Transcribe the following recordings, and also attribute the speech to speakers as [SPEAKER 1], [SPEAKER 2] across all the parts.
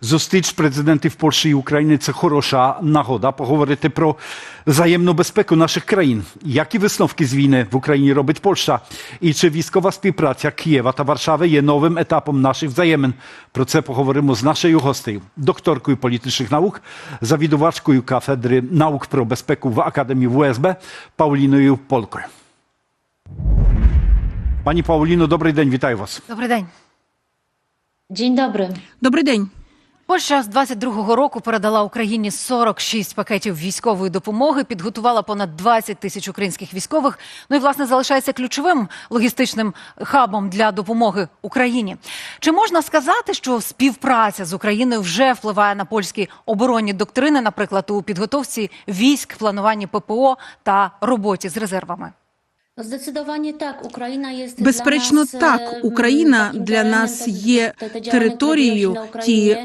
[SPEAKER 1] Зустріч президентів Польщі і України це хороша нагода поговорити про взаємну безпеку наших країн. Які висновки з війни в Україні робить Польща? І чи військова співпраця Києва та Варшави є новим етапом наших взаємин? Про це поговоримо з нашою гостею, докторкою політичних наук, завідувачкою кафедри наук про безпеку в Академії ВСБ Пауліною Полкою. Пані Пауліно, добрий день, вітаю вас.
[SPEAKER 2] Добрий день.
[SPEAKER 3] Dzień dobry.
[SPEAKER 4] Добрий день.
[SPEAKER 2] Польща з 22-го року передала Україні 46 пакетів військової допомоги, підготувала понад 20 тисяч українських військових. Ну і власне залишається ключовим логістичним хабом для допомоги Україні. Чи можна сказати, що співпраця з Україною вже впливає на польські оборонні доктрини, наприклад, у підготовці військ, плануванні ППО та роботі з резервами?
[SPEAKER 4] Безперечно,
[SPEAKER 3] dla nas,
[SPEAKER 4] так,
[SPEAKER 3] e,
[SPEAKER 4] Україна
[SPEAKER 3] takim
[SPEAKER 4] для нас є територією, ті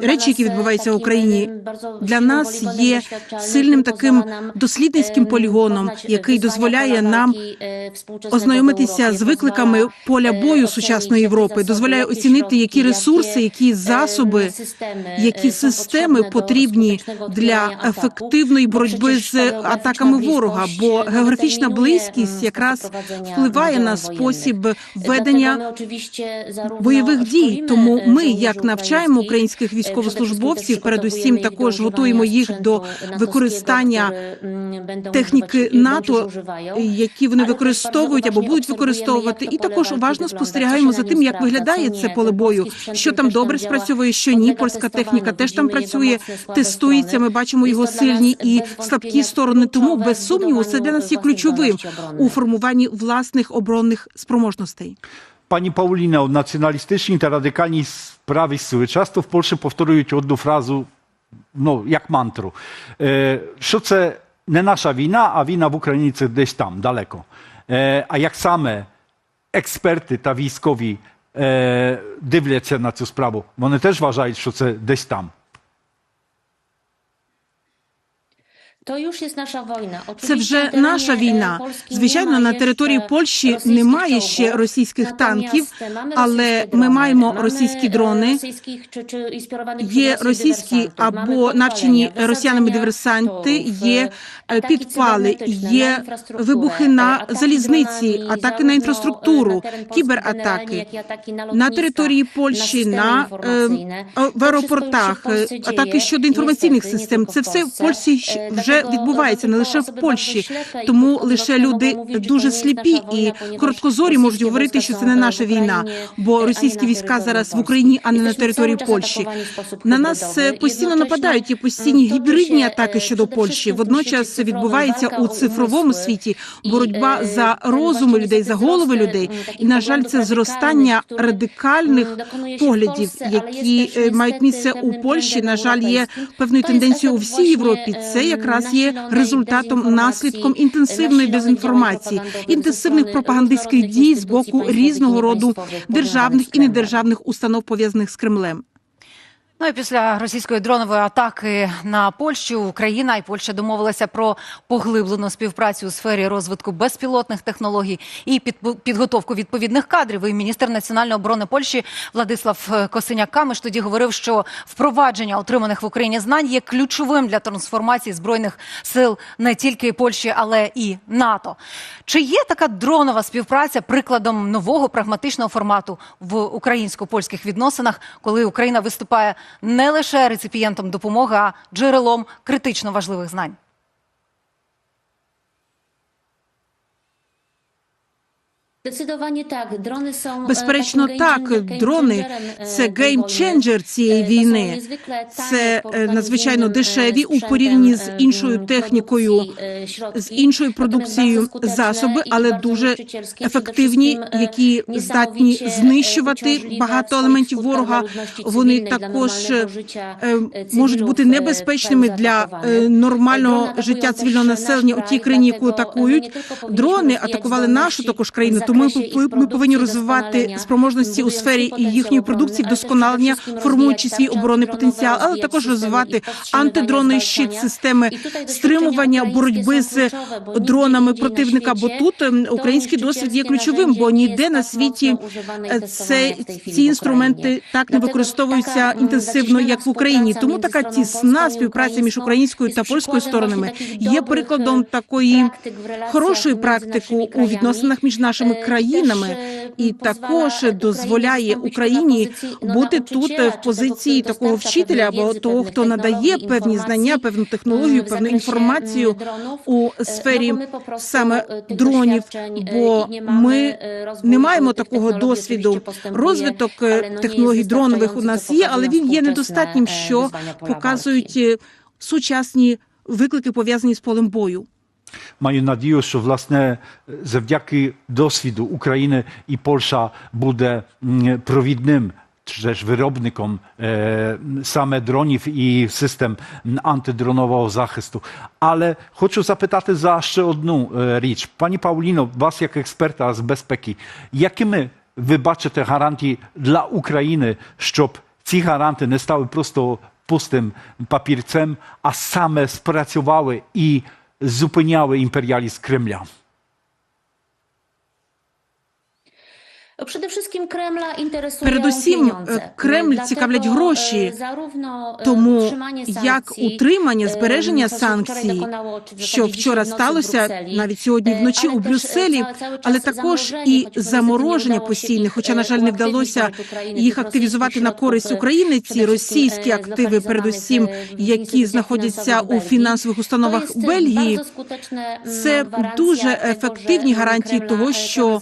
[SPEAKER 4] речі, які
[SPEAKER 3] e,
[SPEAKER 4] відбуваються в Україні,
[SPEAKER 3] e,
[SPEAKER 4] для нас є сильним таким дослідницьким
[SPEAKER 3] e,
[SPEAKER 4] полігоном, який дозволяє нам
[SPEAKER 3] e,
[SPEAKER 4] ознайомитися з викликами поля
[SPEAKER 3] e,
[SPEAKER 4] бою сучасної Європи, дозволяє оцінити, які ресурси, які
[SPEAKER 3] e,
[SPEAKER 4] засоби, які
[SPEAKER 3] e,
[SPEAKER 4] системи потрібні для ефективної боротьби з атаками ворога. Бо
[SPEAKER 3] e,
[SPEAKER 4] географічна близькість
[SPEAKER 3] mm,
[SPEAKER 4] якраз впливає на спосіб ведення бойових дій. Тому
[SPEAKER 3] e,
[SPEAKER 4] ми, як навчаємо українських
[SPEAKER 3] e,
[SPEAKER 4] військовослужбовців, передусім також готуємо їх до використання техніки НАТО, які вони використовують або будуть використовувати, і також уважно спостерігаємо за тим, як виглядає це поле бою, що там добре спрацьовує, що ні. Польська техніка теж там працює, тестується. Ми бачимо його сильні і слабкі сторони. Тому без сумніву це для нас є ключовим у. Формуванні власних оборонних спроможностей.
[SPEAKER 1] Пані Пауліно, націоналістичні та радикальні праві сили часто в Польщі повторюють одну фразу, ну, як мантру, е, що це не наша війна, а війна в Україні це десь там, далеко. Е, а як саме експерти та військові е, дивляться на цю справу, вони теж вважають, що це десь там.
[SPEAKER 3] To już jest nasza wojna.
[SPEAKER 4] Це вже наша
[SPEAKER 3] e,
[SPEAKER 4] війна. Звичайно, на території Польщі немає ще російських танків, але ми маємо російські
[SPEAKER 3] e,
[SPEAKER 4] дрони. Є російські або навчені росіянами диверсанти, є е, підпали, є вибухи
[SPEAKER 3] e,
[SPEAKER 4] на залізниці, атаки на інфраструктуру,
[SPEAKER 3] e,
[SPEAKER 4] кібератаки на території Польщі, на е, е, в аеропортах, атаки щодо інформаційних систем. Це все в. Польщі
[SPEAKER 3] Е,
[SPEAKER 4] вже відбувається не лише в Польщі, тому лише люди дуже сліпі і короткозорі можуть говорити, що це не наша війна, бо російські війська зараз в Україні, а не на території Польщі. На нас е, постійно нападають і постійні гібридні атаки
[SPEAKER 3] е,
[SPEAKER 4] щодо Польщі. Водночас відбувається у цифровому світі боротьба
[SPEAKER 3] е,
[SPEAKER 4] за розуми людей, за голови людей. І на жаль, це зростання радикальних поглядів, які е, мають місце у Польщі. На жаль, є певною тенденцією у всій Європі. Це
[SPEAKER 3] em,
[SPEAKER 4] якраз є результатом наслідком інтенсивної дезінформації, інтенсивних пропагандистських дій з боку різного роду державних і недержавних установ пов'язаних з Кремлем.
[SPEAKER 2] Ну і після російської дронової атаки на Польщу Україна і Польща домовилися про поглиблену співпрацю у сфері розвитку безпілотних технологій і підготовку відповідних кадрів. І міністр національної оборони Польщі Владислав е, Косиняк-Камиш тоді говорив, що впровадження отриманих в Україні знань є ключовим для трансформації збройних сил не тільки Польщі, але і НАТО. Чи є така дронова співпраця прикладом нового прагматичного формату в українсько-польських відносинах, коли Україна виступає не лише реципієнтом допомоги, а джерелом критично важливих знань?
[SPEAKER 3] Drony są e,
[SPEAKER 4] Безперечно, так, дрони це
[SPEAKER 3] e,
[SPEAKER 4] геймченджер цієї
[SPEAKER 3] Е,
[SPEAKER 4] війни. Це е, надзвичайно дешеві
[SPEAKER 3] е,
[SPEAKER 4] у порівнянні з іншою
[SPEAKER 3] e,
[SPEAKER 4] технікою,
[SPEAKER 3] e,
[SPEAKER 4] з іншою продукцією засоби, але дуже. Ефективні,
[SPEAKER 3] e,
[SPEAKER 4] які здатні
[SPEAKER 3] e,
[SPEAKER 4] знищувати багато елементів ворога. Вони також е,
[SPEAKER 3] e,
[SPEAKER 4] можуть бути
[SPEAKER 3] e,
[SPEAKER 4] небезпечними для е, нормального життя цивільного населення у тій країні, яку атакують. Дрони атакували нашу також країну, Тому ми, ми повинні розвивати спроможності у сфері їхньої продукції, вдосконалення, формуючи свій оборонний потенціал, але також розвивати антидронний щит, системи стримування боротьби з дронами противника. Бо тут ем, український досвід є ключовим, бо ніде на світі е, це ці інструменти так не використовуються інтенсивно, як в Україні. Тому така тісна співпраця між українською та польською сторонами є прикладом
[SPEAKER 3] e,
[SPEAKER 4] такої хорошої практики у відносинах між нашими
[SPEAKER 3] Е,
[SPEAKER 4] країнами,
[SPEAKER 3] е,
[SPEAKER 4] і також дозволяє Україні
[SPEAKER 3] ну,
[SPEAKER 4] бути тут в позиції такого вчителя або того, хто надає певні знання, певну технологію, певну інформацію у
[SPEAKER 3] Е,
[SPEAKER 4] сфері
[SPEAKER 3] ну, бо
[SPEAKER 4] саме
[SPEAKER 3] е,
[SPEAKER 4] дронів,
[SPEAKER 3] е,
[SPEAKER 4] бо ми
[SPEAKER 3] е,
[SPEAKER 4] не маємо такого досвіду. Розвиток е,
[SPEAKER 3] ну,
[SPEAKER 4] технологій дронових у нас є, але він є недостатнім,
[SPEAKER 3] е,
[SPEAKER 4] що показують е, сучасні виклики пов'язані з полем бою.
[SPEAKER 1] Маю надію, що власне завдяки досвіду України і Польща буде м, провідним чи ж виробником е, саме дронів і систем м, антидронового захисту. Але хочу запитати за ще одну е, річ. Пані Пауліно, вас як експерта з безпеки, якими ви бачите гарантії для України, щоб ці гаранти не стали просто пустим папірцем, а саме спрацювали zupełniały imperializm Kremla.
[SPEAKER 4] Передусім, е, Кремль цікавлять
[SPEAKER 3] е,
[SPEAKER 4] гроші.
[SPEAKER 3] Е,
[SPEAKER 4] Тому як утримання, збереження санкцій, що вчора сталося, навіть сьогодні вночі у Брюсселі, але також і замороження постійне, хоча, на жаль, не вдалося їх активізувати на користь України. Ці російські активи, передусім, які знаходяться у фінансових установах Бельгії. Це дуже ефективні гарантії того, що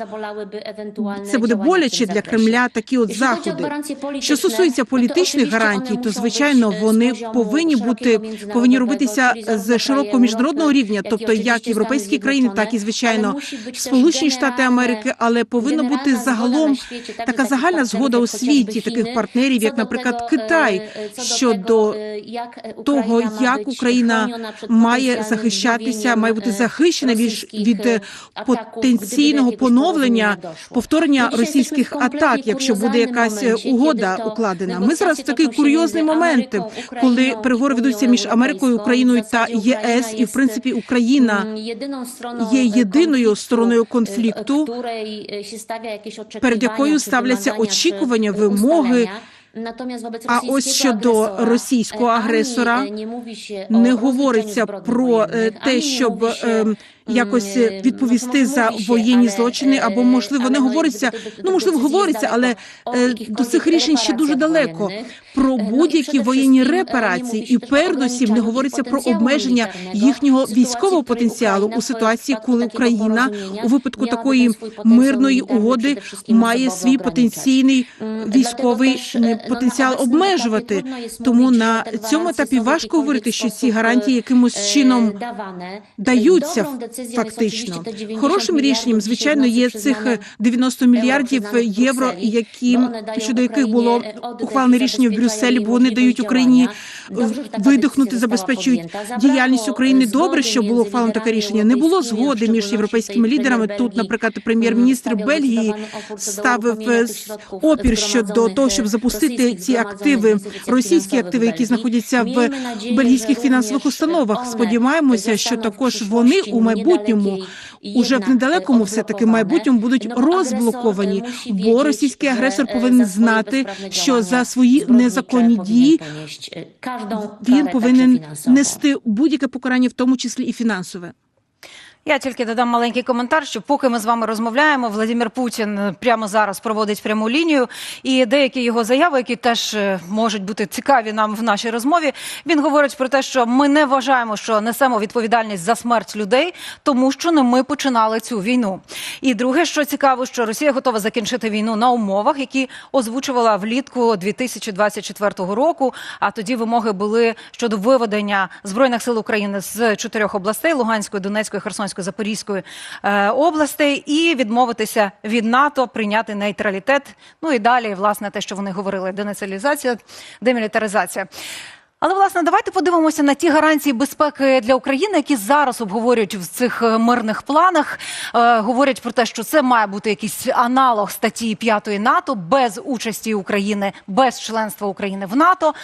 [SPEAKER 4] Це буде боляче для. Кремля такі от заходи. Що стосується політичних гарантій, то звичайно вони повинні бути повинні робитися з широкого міжнародного рівня, тобто як європейські країни, так і звичайно Сполучені Штати Америки, але повинна бути загалом така загальна згода у світі, таких партнерів, як, наприклад, Китай,
[SPEAKER 3] е,
[SPEAKER 4] щодо
[SPEAKER 3] е,
[SPEAKER 4] того, як Україна має захищатися, має бути
[SPEAKER 3] е,
[SPEAKER 4] захищена від, від потенційного поновлення, повторення російських атак, якщо буде якась е, угода укладена. Ми зараз в такий курйозний момент, коли переговори ведуться між Америкою, Україною та ЄС, і в принципі Україна є
[SPEAKER 3] е,
[SPEAKER 4] єдиною стороною
[SPEAKER 3] е,
[SPEAKER 4] конфлікту,
[SPEAKER 3] е, oczekiwania,
[SPEAKER 4] перед якою ставляться очікування,
[SPEAKER 3] е,
[SPEAKER 4] вимоги. А ось щодо російського
[SPEAKER 3] е,
[SPEAKER 4] агресора
[SPEAKER 3] е, не,
[SPEAKER 4] говориться про е, те, щоб якось е, відповісти
[SPEAKER 3] ну,
[SPEAKER 4] за воєнні злочини,
[SPEAKER 3] е,
[SPEAKER 4] або можливо не
[SPEAKER 3] ну,
[SPEAKER 4] говориться. Ну можливо, говориться, але е, до цих рішень ще дуже далеко. Про
[SPEAKER 3] Е, ну,
[SPEAKER 4] будь-які воєнні
[SPEAKER 3] е,
[SPEAKER 4] репарації, і передусім не говориться про обмеження їхнього військового потенціалу у ситуації, коли Україна у випадку такої мирної угоди має свій потенційний військовий
[SPEAKER 3] no,
[SPEAKER 4] потенціал обмежувати. Тому на цьому етапі важко говорити, що ці гарантії
[SPEAKER 3] е,
[SPEAKER 4] якимось
[SPEAKER 3] е,
[SPEAKER 4] чином даються фактично.
[SPEAKER 3] oczywiście te 90
[SPEAKER 4] Хорошим рішенням, звичайно, є цих
[SPEAKER 3] przyznane
[SPEAKER 4] 90 мільярдів євро, які щодо яких було ухвалене рішення в Брюсселі, бо вони дають Україні видихнути, забезпечують діяльність України. Добре, що було ухвалено таке рішення. Не було згоди між європейськими лідерами. Тут, наприклад, прем'єр-міністр Бельгії ставив е, опір щодо того, щоб запустити ці активи, російські активи, які знаходяться в бельгійських фінансових установах. Сподіваємося, що також вони у майбутньому
[SPEAKER 3] niedalekiej
[SPEAKER 4] уже в недалекому все таки майбутньому будуть розблоковані, бо російський агресор
[SPEAKER 3] e,
[SPEAKER 4] повинен знати, що за свої незаконні дії він повинен нести будь-яке покарання, в тому числі і фінансове.
[SPEAKER 2] Я тільки додам маленький коментар, що поки ми з вами розмовляємо, Владимир Путін прямо зараз проводить пряму лінію, і деякі його заяви, які теж е, можуть бути цікаві нам в нашій розмові. Він говорить про те, що ми не вважаємо, що несемо відповідальність за смерть людей, тому що не ми починали цю війну. І друге, що цікаво, що Росія готова закінчити війну на умовах, які озвучувала влітку 2024 року. А тоді вимоги були щодо виведення збройних сил України з чотирьох областей: Луганської, Донецької, Херсонської, Запорізької е, областей, і відмовитися від НАТО, прийняти нейтралітет. Ну і далі, власне, те, що вони говорили: денацилізація, демілітаризація. Але власне давайте подивимося на ті гарантії безпеки для України, які зараз обговорюють в цих е, мирних планах. Е, говорять про те, що це має бути якийсь аналог статті 5 НАТО без участі України, без членства України в НАТО.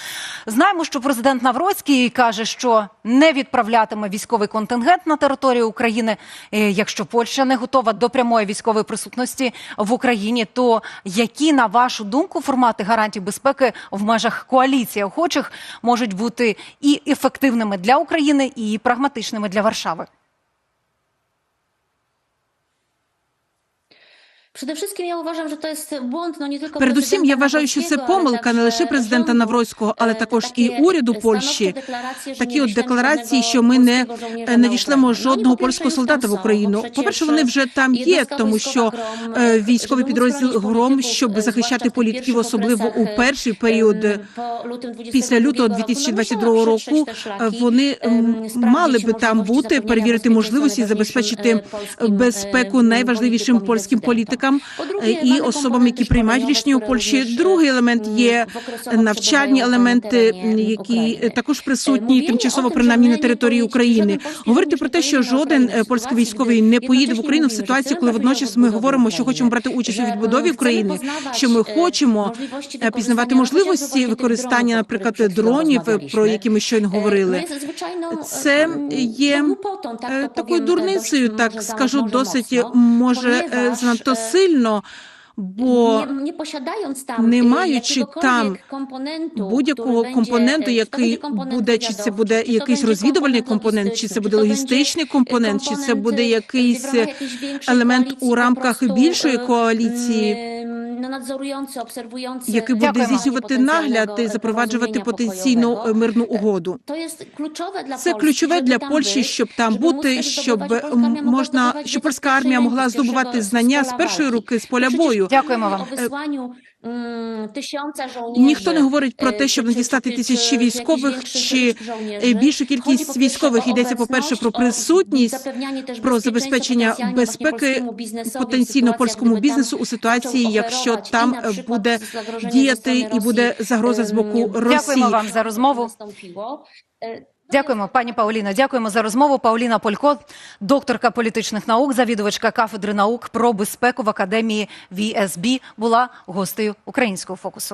[SPEAKER 2] Знаємо, що президент Навроцький каже, що не відправлятиме військовий контингент на територію України, якщо Польща не готова до прямої військової присутності в Україні. То які на вашу думку формати гарантій безпеки в межах коаліції охочих можуть бути і ефективними для України, і прагматичними для Варшави?
[SPEAKER 4] Передусім, я вважаю, що це помилка не лише президента. Навроцького, але також і уряду Польщі. Такі от декларації, що ми не надішлемо жодного польського солдата в Україну.
[SPEAKER 3] bo
[SPEAKER 4] По-перше, вони вже там є, тому що військовий підрозділ Гром, щоб захищати політиків, особливо у перший період після лютого
[SPEAKER 3] року, ну,
[SPEAKER 4] 2022
[SPEAKER 3] мусила
[SPEAKER 4] року вони мали би там бути, перевірити можливості забезпечити безпеку найважливішим польським
[SPEAKER 3] президентам.
[SPEAKER 4] Політикам е, і особам, які приймають рішення у Польщі. Другий елемент є навчальні елементи, які також присутні тимчасово принаймні на території України. Говорити про те, що жоден е, польський військовий не поїде в Україну в ситуації, коли водночас ми говоримо, що хочемо брати участь у відбудові України, що ми
[SPEAKER 3] е,
[SPEAKER 4] хочемо е, пізнавати можливості використання, наприклад, дронів, про які ми щойно
[SPEAKER 3] Е,
[SPEAKER 4] говорили.
[SPEAKER 3] ну,
[SPEAKER 4] Це є
[SPEAKER 3] ну, глупотą, так
[SPEAKER 4] Е,
[SPEAKER 3] то
[SPEAKER 4] такою дурницею, так скажу, досить може е, занадто
[SPEAKER 3] е,
[SPEAKER 4] сильно, бо не
[SPEAKER 3] е,
[SPEAKER 4] маючи там будь-якого компоненту, який буде, чи це буде якийсь розвідувальний
[SPEAKER 3] компонент
[SPEAKER 4] чи це буде логістичний компонент, чи це буде
[SPEAKER 3] е,
[SPEAKER 4] якийсь
[SPEAKER 3] większej
[SPEAKER 4] елемент у рамках більшої
[SPEAKER 3] е,
[SPEAKER 4] коаліції, який буде здійснювати нагляд і запроваджувати потенційну е, мирну угоду.
[SPEAKER 3] то jest ключове для
[SPEAKER 4] Це ключове для Польщі, щоб там бути, щоб
[SPEAKER 3] zdobywać, Polska
[SPEAKER 4] м,
[SPEAKER 3] armia mogła
[SPEAKER 4] можна, щоб польська армія могла здобувати знання з першої руки, з поля бою.
[SPEAKER 2] Дякуємо вам.
[SPEAKER 4] Ніхто не говорить про
[SPEAKER 3] е,
[SPEAKER 4] те, щоб надіслати тисячі військових чи е, більшу кількість військових. Йдеться, по-перше, про присутність, про забезпечення безпеки потенційно польському бізнесу у ситуації, якщо там е, буде
[SPEAKER 3] zagrożenie
[SPEAKER 4] діяти і буде загроза з боку
[SPEAKER 3] ем,
[SPEAKER 4] Росії.
[SPEAKER 2] Дякуємо вам за розмову. Дякуємо, пані Пауліно. Дякуємо за розмову. Пауліна Полько, докторка політичних наук, завідувачка кафедри наук про безпеку в академії ВСБ, була гостею українського фокусу.